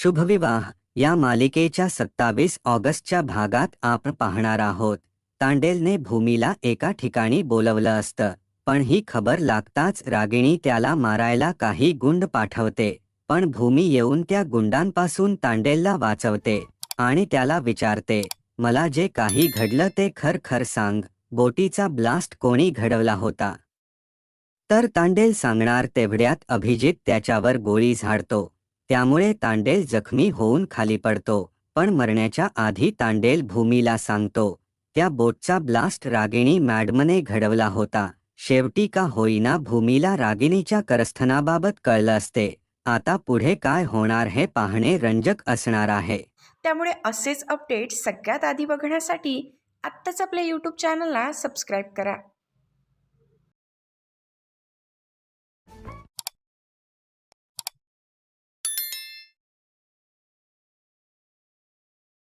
शुभविवाह. या मालिकेच्या सत्तावीस ऑगस्टच्या भागात आपण पाहणार आहोत. तांडेलने भूमीला एका ठिकाणी बोलवलं असतं. पण ही खबर लागताच रागिणी त्याला मारायला काही गुंड पाठवते. पण भूमी येऊन त्या गुंडांपासून तांडेलला वाचवते आणि त्याला विचारते मला जे काही घडलं ते खर खर सांग. बोटीचा ब्लास्ट कोणी घडवला होता? तर तांडेल सांगणार तेवढ्यात अभिजित त्याच्यावर गोळी झाडतो. त्यामुळे तांडेल जखमी होऊन खाली पडतो पण मरण्याच्या आधी तांडेल भूमीला सांगतो त्या बोटचा ब्लास्ट रागिणी मॅडमने घडवला होता शेवटी का होईना भूमीला रागिणीच्या करस्थनाबाबत कळलं असते आता पुढे काय होणार हे पाहणे रंजक असणार आहे. त्यामुळे असेच अपडेट सगळ्यात आधी बघण्यासाठी आत्ताच आपल्या यूट्यूब चॅनलला सबस्क्राईब करा.